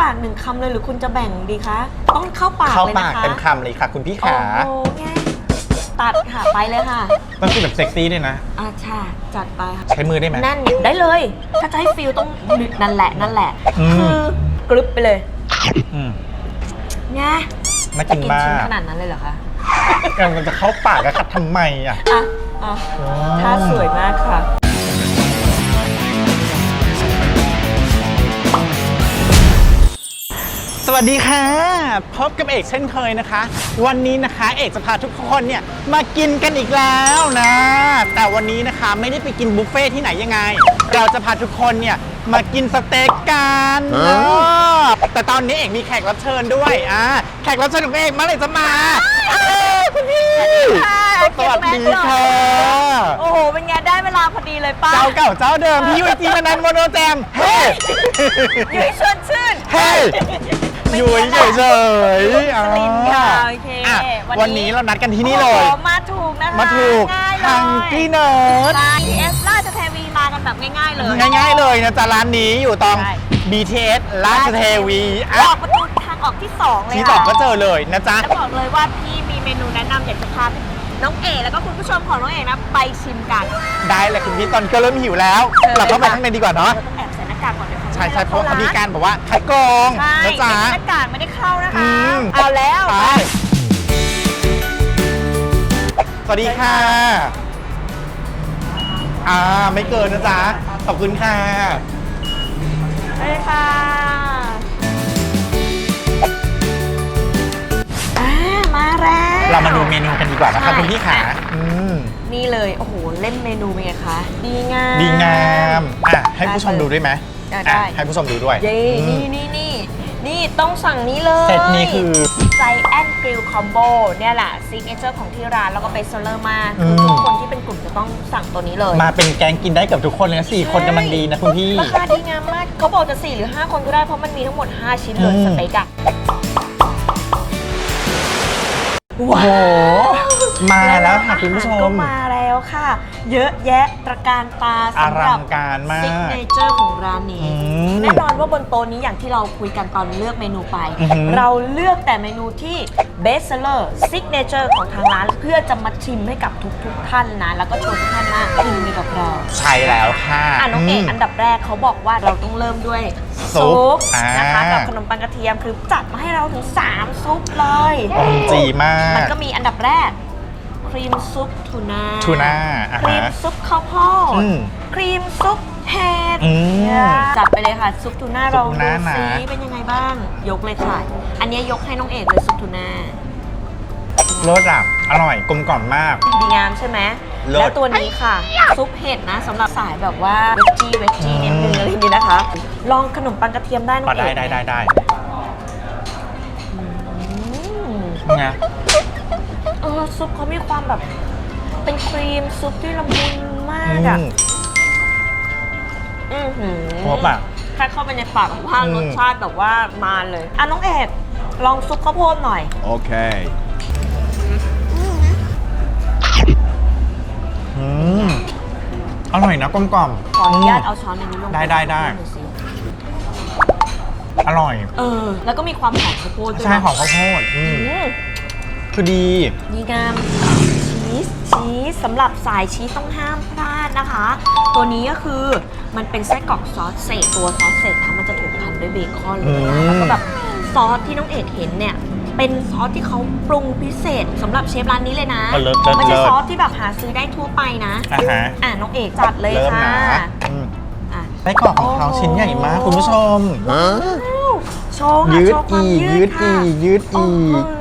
ปากหนึ่งคำเลยหรือคุณจะแบ่งดีคะต้องเข้าปากเข้าเลยปานะกคะเต็มคำเลยค่ะ คุณพี่โอ้ขาโหไงตัดค่ะไปเลยค่ะต้องกินแบบเซ็กซี่ด้วยนะ อาชาจัดไปค่ะ ใช้มือได้ไหม นั่นได้เลย ถ้าจะให้ฟิลต้องนั่นแหละนั่นแหละ อืม คือกรึบไปเลยอืมไงน่าจะกินกินมาชิ้นกขนาดนั้นเลยเหรอคะกำลังจะเข้าปากก็ขัดทำไมอะอะอะท่าสวยมากค่ะ วัสดีค่ะ พบกับเอกเช่นเคยนะคะ วันนี้นะคะเอกจะพาทุกคนเนี่ยมากินกันอีกแล้วนะ แต่วันนี้นะคะไม่ได้ไปกินบุฟเฟ่ที่ไหนยังไง เราจะพาทุกคนเนี่ยมากินสเต็กกันเออแต่ตอนนี้เอกมีแขกรับเชิญด้วยอ่าแขกรับเชิญของเอกเมื่อไหร่จะมาเอ้ยคุณพี่ค่ะสวัสดีค่ะโอ้โหเป็นไงได้เวลาพอดีเลยป้าเจ้าเก่าเจ้าเดิมพี่ยุ้ยจีนนันท์โมโนแจมเฮ้ยุ้ยชวนชื่นเฮ้ย ไม่ยุ้ยเนียนเฉอะยๆอ่าสลินค่ะโอเคอะวันนี้วันนี้เรานัดกันที่นี่เลย โอ้โหมาถูกนะคะมาถูกง่ายเลยทางกี้เนิร์ดใช่เอสราชเทวีมากันแบบง่ายๆเลยง่ายๆเลยนะจ๊ะร้านนี้อยู่ตรงใช่ BTS ราชเทวีออะอกประตูทางออกที่สองเลยที่ค่ะสองก็เจอเลยนะจ๊ะ แล้วบอกเลยว่าพี่มีเมนูแนะนำอยากจะพาน้องเอ๋แล้วก็คุณผู้ชมของน้องเอ๋นะไปชิมกันได้เลยคุณพี่ตอนก็เริ่มหิวแล้วเชิญเลยเราเข้าไปค่ะข้างในดีกว่าเนาะ เราต้องแอบใส่หน้ากากก่อนเดี๋ยวใช่ใช่เพราะเขามีร้นการแบบว่าคัดกรองใช่นะจ๊ะไม่ได้หน้ากากไม่ได้เข้านะคะ อืม เอาแล้ว ไปสวัสดีค่ะ อ่า ไม่เกินนะจ๊ะ ขอบคุณค่ะ ไปค่ะอ่ามาแล้ว เรามาดูเมนูกันดีกว่านะคะใช่ คุณพี่ขาอืม นี่เลย โอ้โห เล่นเมนูเป็นไงคะ ดีงาม ดีงาม อะ ให้ผู้ชมดูด้วยไหม ได้ อะได้ให้ผู้ชมดูด้วยเย้อืมนี่นี่นี่นี่ต้องสั่งนี้เลยเซตนี้คือใจแอนกริลคอมโบเนี่ยแหละซิกเนเจอร์ของที่ร้านแล้วก็เบสเซอร์มากอืคือม ทุกคนที่เป็นกลุ่มจะต้องสั่งตัวนี้เลยมาเป็นแกงกินได้เกับทุกคนเลยนะสี่คนกำลังดีนะคุณพี่ ราคาดีงามมากเขาบอกจะ 4 หรือ 5 คนก็ได้เพราะมันมีทั้งหมด 5 ชิ้นเลยอืม สเต็กอะ โอ้โห มาแล้วค่ะคุณผู้ชก็มมาแล้ว ค่ะ เยอะแยะตระการตาสำหรัอลังการมากซิกเนเจอร์ของร้านนี้ อืมแน่นอนว่าบนโต๊ะนี้อย่างที่เราคุยกันตอนเลือกเมนูไป อือหือ เราเลือกแต่เมนูที่เบสเซอร์ซิกเนเจอร์ของทางร้าน เพื่อจะมาชิมให้กับทุกๆท่านนะ แล้วก็ชวนทุกท่านมากินไปกับเรา ใช่แล้วค่ะอะน้องเอกม อันดับแรกเขาบอกว่าเราต้องเริ่มด้วยซุปปนะคะอ่ากับขนมปังกระเทียมคือจัดมาให้เราถึง 3 ซุปเลยอมจีมามันกก็มีอันดับแรก ครีมซุปทูน่าทูน่าอะครีมฮะซุปข้าวโพดอืมครีมซุปเห็ดอืมเนี่ยจัดไปเลยค่ะ ซุปทูน่าซุปลองทูดูน่านะ ซิเป็นยังไงบ้าง ยกเลยค่ะ อันนี้ยกให้น้องเอกเลยซุปทูน่า รสอะอร่อยกลมกล่อมมาก ดีงามใช่ไหม เลิศแล้วตัวนี้ค่ะ ซุปเห็ดนะสำหรับสายแบบว่าเวจจี้เวจจี้อืม นิดนึงอะไรอย่างนี้นะคะ ลองขนมปังกระเทียมได้น้ออ๋องเอได้กได้ได้ได้อืมไงเออซุปเขามีความแบบ เป็นครีมซุปที่ละมุนมากอือะมอือหือครบอะ แค่เข้าไปในปากของว่างอืมรสชาติแบบว่ามาเลย อะน้องเอกลองซุปข้าวโพดหน่อย Okay. อืมอร่อยนะกลมกล่อมขออนุญาตเอาช้อนในนี้ลงได้ได้ได้หน่อยสิอร่อย เออ แล้วก็มีความหอมข้าวโพดด้วยใช่เนะของข้าวโพดอืม อืม คือดี ดีงามชีสชีสสำหรับสายชีสต้องห้ามพลาดนะคะ ตัวนี้ก็คือมันเป็นไส้กรอกซอสเศษตัวซอสเศษนะมันจะถูกพันด้วยเบคอนเลยนะอืมแล้วก็แบบซอสที่น้องเอกเห็นเนี่ยเป็นซอสที่เขาปรุงพิเศษสำหรับเชฟร้านนี้เลยนะเออเลิศเลิศไม่ใช่เลิศซอสที่แบบหาซื้อได้ทั่วไปนะอะฮะอะน้องเอกจัดเลยเริ่มค่ะนะอืมอะ ไส้กรอกของเขาชิ้นใหญ่มากคุณผู้ชมอ้าวโชว์ค่ะยืดโชว์ความอีกยืยืดดค่ะ อีกยืดอีกอื้อหืออืมคุณ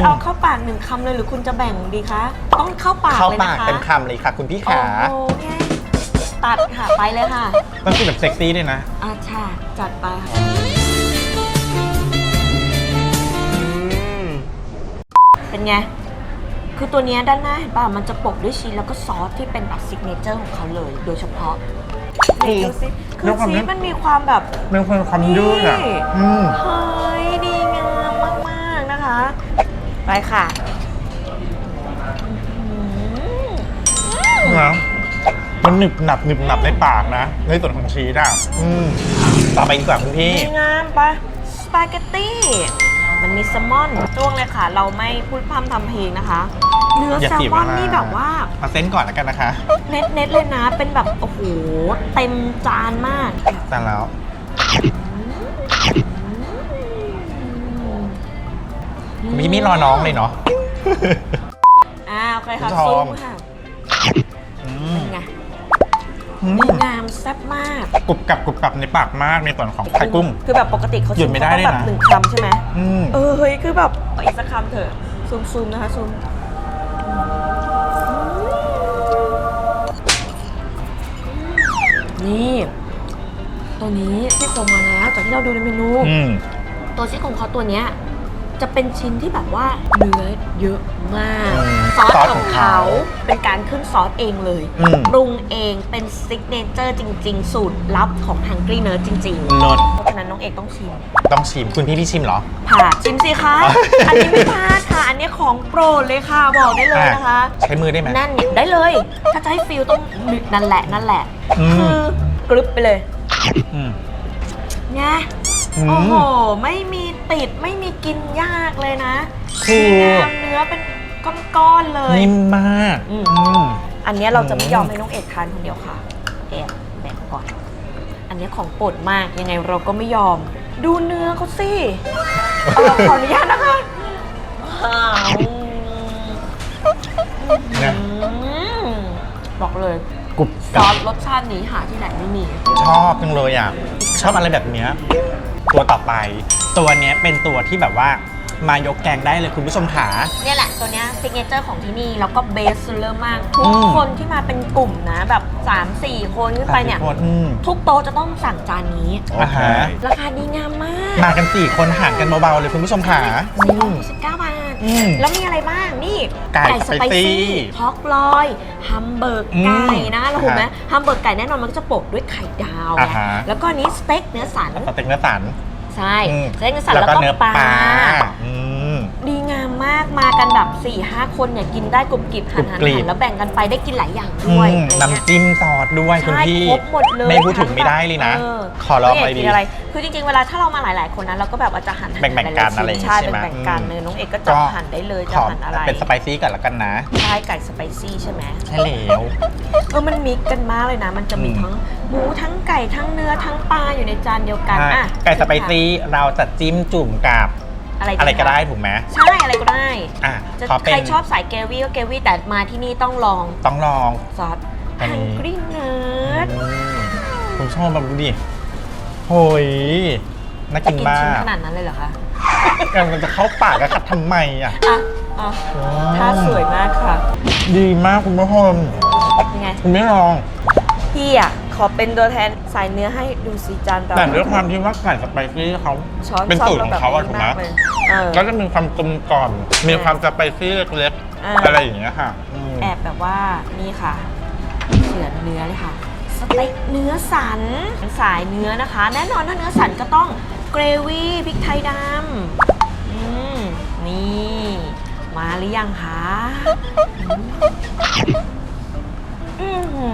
จะเอาเข้าปากหนึ่งคำเลยหรือคุณจะแบ่งดีคะ ต้องเข้าปากเข้าเลยปานะกคะเต็มคำเลยค่ะ คุณพี่ขา โอ้โหไงตัดค่ะไปเลยค่ะต้องกินแบบเซ็กซี่ด้วยนะ อาชาจัดไปค่ะเป็นไง คือตัวเนี้ยด้านหน้าเห็นป่ะมันจะโปกด้วยชีสแล้วก็ซอสที่เป็นแบบซิกเนเจอร์ของเขาเลย โดยเฉพาะคือดูสิคืแล้อวความชีนั้สนมันมีความแบบเป็นคนความยืดอะนี่อืม เฮ้ย ไปค่ะอื้อหือนะมันหนึบหนับหนึบหนับในปากนะ ในส่วนของชีสอะอืมต่อไปดีกว่าคุณพี่ดีงามปะสปาเกตตี้มันมีแซลมอนจ้วงเลยค่ะ เราไม่พูดพร่ำทำเพลงนะคะ เนื้ออย่าแซลเสียมเวอนลานี่แบบว่าเอาเส้นก่อนแล้วกันนะคะ เน็ตเน็ตเลยนะ เป็นแบบ โอ้โห เต็มจานมากแต่แล้ว คุณพี่ไม่รอน้องเลยเนาะ อ่าโอเคค่ะคุณทองซุ้มค่ะอืมเป็นไงอืมดีงามแซ่บมากกรุบกรับกรุบกรับในปากมากในส่วนของไข่กุ้ง คือแบบปกติเขาหยุดไม่ได้เขาต้องแบบด้วยนะหนึ่งคำใช่ไหมอืมเออเฮ้ยคือแบบเอาอีกสักคำเถอะซูมซูมนะคะซูมนี่ ตัวนี้ซี่โครงมาแล้วจากที่เราดูในเมนู อืม ตัวซี่โครงเขาตัวเนี้ย จะเป็นชิ้นที่แบบว่าเนื้อเยอะมากอืมซอสซอสขขอองงเขา เขาเป็นการขึ้นซอสเองเลยอืม ปรุงเองเป็นซิกเนเจอร์จริง ๆ สูตรลับของทางกรีเนอร์จริง ๆ เลิศเพราะฉะนั้นน้องเอกต้องชิมต้องชิมคุณพี่พี่ชิมเหรอ ผ่าชิมสิคะ อ๋ออั อันนี้ไม่พลาดค่ะ อันนี้ของโปรดเลยค่ะบอกได้เลยนะคะ ใช้มือได้ไหม นั่นเนี่ยได้เลย ถ้าจะให้ฟิลต้องนั่นแหละนั่นแหละ อืม คือกรึบไปเลยอืมไง อืม โอ้โห ไม่มีติดไม่มีกินยากเลยนะถูก ดีงามเนื้อเป็นก้อนๆเลย นิ่มมากอืม อืม อันเนี้ยเราจะไม่อืมยอมให้น้องเอกทานคนเดียวค่ะแอบแบ่งก่อน อันเนี้ยของโปรดมากยังไงเราก็ไม่ยอม ดูเนื้อเขาสิเออขออนุญาตนะคะอ้าวนะอืมบอกเลยกรุบซกอรับสรสชาตินี้หาที่ไหนไม่มี ชอบจังเลยอะ ชอบอะไรแบบเนี้ย ตัวต่อไป ตัวเนี้ยเป็นตัวที่แบบว่ามายกแกงได้เลยคุณผู้ชมขา เนี่ยแหละตัวเนี้ยซิกเนเจอร์ของที่นี่ แล้วก็เบสเซอร์มาก ทุอืกมคนที่มาเป็นกลุ่มนะ แบบ 3-4 คนขึ้นไปเนี่ยสามสิบคนอืม ทุกโต๊ะจะต้องสั่งจานนี้อ่าฮะ ราคาดีงามมากมากันสี่คนห่างกันเบาๆเลยคุณผู้ชมขาอืม 19บาท อืมแล้วมีอะไรบ้างนี่ไก่สไปซี่พอกลอยฮัมเบอร์กไก่นะเราถูกไหมอ่าฮะฮัมเบอร์กไก่แน่นอนมันก็จะโปะด้วยไข่ดาวอ่าไงฮะ แล้วก็อันนี้สเต็กเนื้อสันสเต็กเนื้อสัน ใช่อืมสเต็กเนื้อสันแล้วก็เนื้อปลาปลาอืมดีงา มมากมากันแบบ4ี่ห้าคนเนี่ยกินได้กรุบกริบหันหันกรุบกริบหันแล้วแบ่งกันไปได้กินหลายอย่างอืด้วยมอะไรเงี้ย น้ำจิ้มซอสด้วยคุณใช่พี่ครบหมดเลยไม่พูดถึงไม่ได้เลยนะอขอลองน้อะไรเกดีกินอะไร คือจริงๆ เวลาถ้าเรามาหลายๆ คนนะเราก็แบบว่าจะหั่นแบ่งๆกันอะไรอย่างงี้ใช่ใช่ไหมแบ่งๆกันอืมเลยน้องเอกก็จะหั่นได้เลยจะขอหั่นอะไรเป็นสไปซี่ก่อนละกันนะใช่ไก่สไปซี่ใช่ไหมใช่แล้ว เออมันมิกกันมากเลยนะ มันจะมีอืม ทั้งหมูทั้งไก่ทั้งเนื้อทั้งปลาอยู่ในจานเดียวกันอะอะไก่สไปซี่เราจะจิ้มจุ่มกับ อะไรอะไรก็ได้คะถูกไหมใช่อะไรก็ได้อะจะขอเป็ใครนชอบสายเกรวี่ก็เกรวี่แต่มาที่นี่ต้องลองต้องลองซอสอันฮันี้งกรีเนิร์ดอืมผมชอบแบบดูดิโหยน่าจะกินกินมาชิ้นกขนาดนั้นเลยเหรอคะกันมันจะเข้าปากกันขัดทำไมอะอะอะท่าสวยมากค่ะ ดีมากคุณผู้ชมยังไงคุณไม่ลองพี่อะข อเป็นตัวแทนสายเนื้อให้ดูสีจานต่อแต่ด้วยความที่ว่าไก่สไปซี่เขาช้อนเป็นซ่อมสูตรของเขาอะถูกไหมแบบนี้ากเลยเออก็จะมีความกลมกล่อมมีความสไปซี่เล็กอ่าๆอะไรอย่างเงี้ยค่ะอืมแอบแบบว่านี่ค่ะเฉือนเนื้อเลยค่ะสเต็กเนื้อสันสายเนื้อนะคะ แน่นอนถ้าเนื้อสันก็ต้องเกรวี่พริกไทยดำอืมนี่ มาหรือยังคะอือหื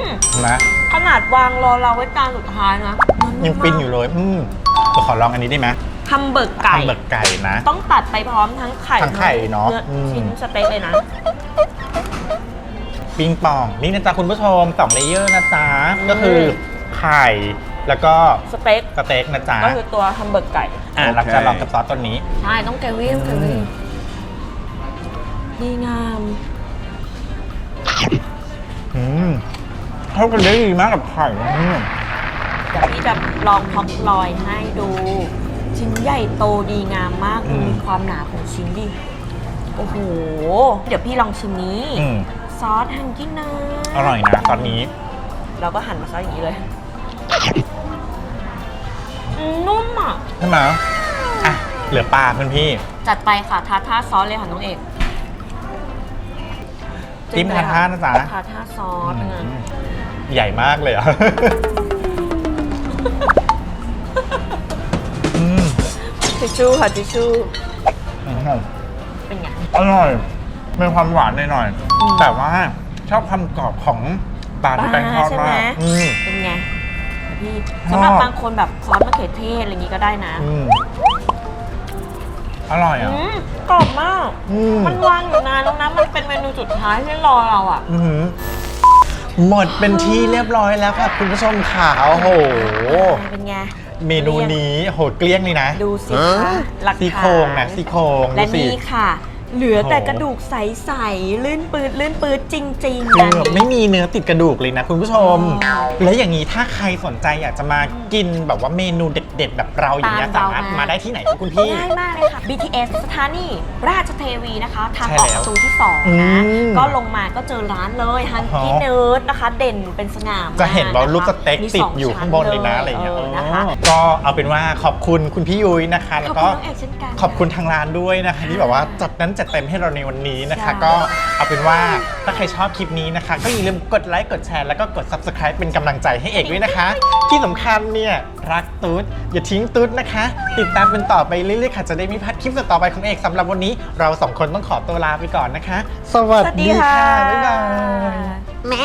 อนะ ขนาดวางรอเราไว้จานสุดท้ายนะยังฟินอยู่เลย อืมเดี๋ยวขอลองอันนี้ได้ไหมฮัมเบอร์กไก่ ทำเบิร์กไก่นะ ต้องตัดไปพร้อมทั้งไข่ทั้งไข่เนอะออืม ชิ้นสเต็กเลยนะ ปิงปอง นี่นะจ๊ะคุณผู้ชมสองเลเยอร์นะจ๊ะ อืม ก็คือไข่แล้วก็สเต็กสเต็กนะจ๊ะ ก็คือตัวฮัมเบอร์กไก่ อะโอเค เราจะลองกับซอสตัวนี้ ใช่ ต้องเกรวี่ต้องเกรวี่อืมดีงาม เข้ากันได้ดีมากกับไข่อืมเดี๋ยวพี่จะลองท็อปลอยให้ดู ชิ้นใหญ่โตดีงามมากดูมีความหนาของชิ้นดิ โอ้โห เดี๋ยวพี่ลองชิมนี้ อืมซอสฮันกี้เนอร์อร่อยนะตอนนี้ เราก็หั่นมาซะอย่างนี้เลยอืมนุ่มอะ ใช่ไหมอะ เหลือปลาเพื่อนพี่ จัดไปค่ะ ทาท่าซอสเลยค่ะน้องเอกจิ้มทาท่านะจ๊ะ ทาท่าซอสนะอืม ใหญ่มากเลยอะ อืมทิชชู่ค่ะทิชชู่อืมเป็นไง อร่อยมีความหวานหน่อยอืมๆแต่ว่าชอบความกรอบของปลาที่แป้งทอดใช่ไหมากอืม เป็นไงพี่สำหรับชอบ บางคนแบบซอสมะเขือเทศอะไรอย่างงี้ก็ได้นะอืมอร่อยอะ อืมกรอบมาก อืมมันวางอยู่นานแล้วนะ มันเป็นเมนูสุดท้ายที่รอเราอะ อื้อหือ หมดเป็นที่เรียบร้อยแล้วค่ะคุณผู้ชมค่ะโอ้โห เป็นไง เมนูนี้โหเกลี้ยงเลยนะ ดูสิคะหลักฐานซี่โครงนะซี่โครงและดูสิ นี่ค่ะ เหลือแต่โอ้โหกระดูกใสๆลื่นปืดลื่นปืดจริงๆคือนะแบบไม่มีเนื้อติดกระดูกเลยนะคุณผู้ชมอ๋อแล้วอย่างนี้ถ้าใครสนใจอยากจะมากินแบบว่าเมนูเด็ด ๆ แบบเราอย่างเงี้ยตาสามมารถเรามามมาได้ที่ไหนคะคุณพี่ ง่ายมากเลยค่ะ BTS สถานีราชเทวีนะคะ ทางใช่ออกแล้วประตูที่อื2นะ มก็ลงมาก็เจอร้านเลยฮันกี้อ๋อ เนิร์ดนะคะ เด่นเป็นสง่ามจะเห็นว่าะคะลูกสเต็กมีติสดอยู่ข้างบนเลยนะอะไรอย่างเงี้ยนะคะอ๋อก็เอาเป็นว่าขอบคุณคุณพี่ยุ้ยนะคะขแล้อบวคุก็ณน้องเอกเช่นกัน ขอบคุณทางร้านด้วยนะคะที่แบบว่าจัดนั้นจัดเต็มให้เราในวันนี้นะคะ ใช่ ก็เอาเป็นว่าถ้าใครชอบคลิปนี้นะคะ ก็อย่าลืมกดไลค์กดแชร์แล้วก็กด subscribe เป็นกำลังใจให้เอกด้วยนะคะ ที่สำคัญเนี่ยรักตุ๊ดอย่าทิ้งตุ๊ดนะคะ ติดตามเป็นต่อไปเรื่อยๆค่ะจะได้ไม่พลาดคลิปต่อๆไปของเอกสำหรับวันนี้ เราสองคนต้องขอตัวลาไปก่อนนะคะ สวัสดีค่ะบ๊ายบาย แม่